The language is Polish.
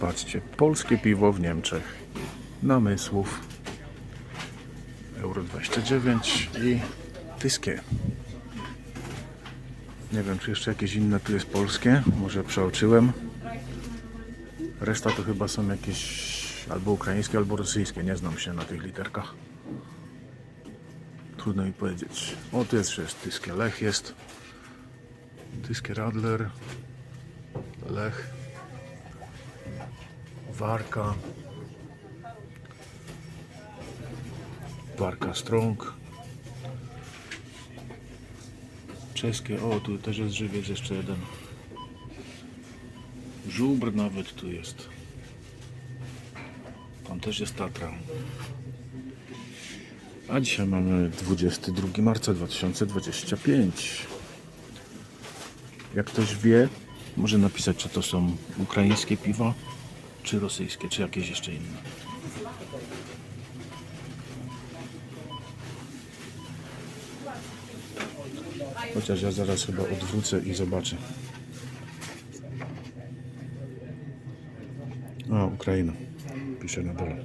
Patrzcie, polskie piwo w Niemczech. Namysłów. Euro 29 i tyskie. Nie wiem, czy jeszcze jakieś inne tu jest polskie. Może przeoczyłem. Reszta to chyba są jakieś albo ukraińskie, albo rosyjskie. Nie znam się na tych literkach. Trudno mi powiedzieć. O, tu jest jeszcze tyskie. Lech jest. Tyskie Radler. Lech. Warka. Warka Strong. Czeskie. O, tu też jest żywiec jeszcze jeden. Żubr nawet tu jest. Tam też jest Tatra. A dzisiaj mamy 22 marca 2025. Jak ktoś wie, może napisać, czy to są ukraińskie piwa, czy rosyjskie, czy jakieś jeszcze inne. Chociaż ja zaraz chyba odwrócę i zobaczę. A, Ukraina. Pisze na dole.